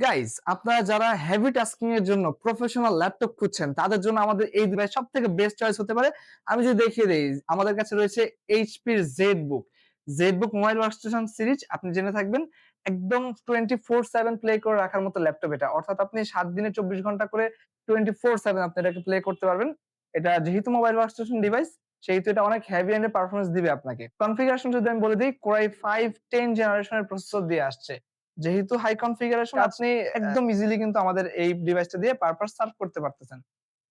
Guys আপনারা যারা heavy tasking এর জন্য প্রফেশনাল ল্যাপটপ খুঁজছেন, তাদের জন্য আমাদের এই ডিভাইস সব থেকে বেস্ট চয়েস হতে পারে। আমি যদি দেখিয়ে দিই, আমাদের কাছে রয়েছে এইচপির Z book Z book mobile workstation series আপনি জেনে থাকবেন, একদম টোয়েন্টি ফোর সেভেন প্লে করে রাখার মতো ল্যাপটপ এটা। অর্থাৎ আপনি সাত দিনে চব্বিশ ঘণ্টা করে টোয়েন্টি ফোর সেভেন আপনি এটাকে প্লে করতে পারবেন। এটা যেহেতু মোবাইল ওয়ার্কস্টেশন ডিভাইস সেহেতু এটা অনেক হেভি এন্ড পারফরমেন্স দিবে আপনাকে। কনফিগারেশন যদি আমি বলে দিই কোরাই ফাইভ টেন জেনারেশনের প্রসেসর দিয়ে আসছে। যেহেতু হাই কনফিগারেশন আপনি একদম ইজিলি কিন্তু আমাদের এই ডিভাইসটা দিয়ে পারপাস সার্ভ করতে পারতেছেন।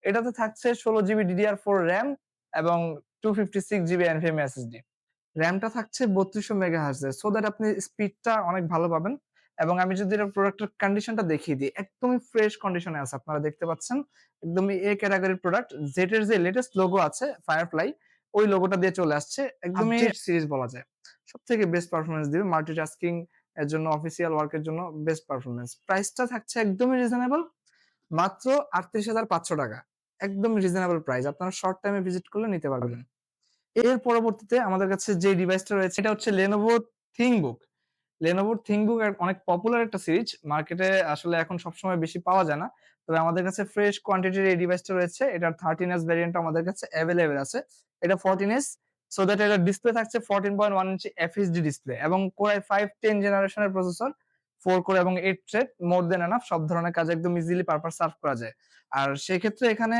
এটাতে থাকছে ষোলো জিবি ডিডিআর ফোর র্যাম এবং two fifty six GB NVMe SSD র্যামটা থাকছে বত্রিশশো মেগা হার্জের সো দ্যাট আপনি স্পিডটা অনেক ভালো পাবেন। এবং আমি যদি প্রোডাক্টের কন্ডিশনটা দেখিয়ে দিই একদমই ফ্রেশ কন্ডিশনে আছে আপনারা দেখতে পাচ্ছেন। একদমই এ ক্যাটাগরির প্রোডাক্ট জেটের যে লেটেস্ট লোগো আছে ফায়ারফ্লাই ওই লোগোটা দিয়ে চলে আসছে। একদমই সিরিজ বলা যায়। সব থেকে বেস্ট পারফরমেন্স দিবে মাল্টিটাস্কিং এর জন্য অফিসিয়াল ওয়ার্কের জন্য বেস্ট পারফরমেন্স প্রাইসটা থাকছে একদমই রিজনেবল মাত্র আটত্রিশ হাজার পাঁচশো টাকা। একদম রিজনেবল প্রাইস আপনারা শর্ট টাইমে ভিজিট করলে নিতে পারবেন। এর পরবর্তীতে আমাদের কাছে যে ডিভাইসটা রয়েছে, এটা হচ্ছে লেনোভো থিংবুক লেনোভোর থিংবুক অনেক পপুলার একটা সিরিজ মার্কেটে আসলে এখন সবসময় বেশি পাওয়া যায় না। তবে আমাদের কাছে ফ্রেশ কোয়ান্টিটির এই ডিভাইসটা রয়েছে। এটার থার্টিন এস ভ্যারিয়েন্ট আমাদের কাছে অ্যাভেলেবেল আছে। এটা ফোরটিন এস সো দ্যাট এটার ডিসপ্লে থাকছে fourteen point one inch FSD display এবং কোরাই ফাইভ টেন জেনারেশনের প্রসেসর ফোর কোর এবং eight thread more than enough সব ধরনের কাজ একদম ইজিলি পারপাস সার্ভ করা যায়। আর সেই ক্ষেত্রে এখানে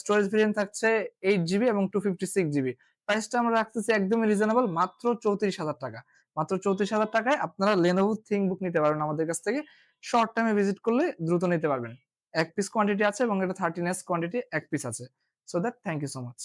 স্টোরেজ ভেরিয়েন্ট থাকছে এইট জিবি এবং টু ফিফটি সিক্স জিবি প্রাইসটা আমরা রাখতেছি একদমই রিজনেবল মাত্র চৌত্রিশ হাজার টাকা। মাত্র চৌত্রিশ হাজার টাকায় আপনারা লেনোভো থিং বুক নিতে পারবেন আমাদের কাছ থেকে। শর্ট টাইমে ভিজিট করলে দ্রুত নিতে পারবেন। এক পিস কোয়ান্টিটি আছে এবং এটা থার্টিন এস কোয়ান্টিটি এক পিস আছে। So that thank you so much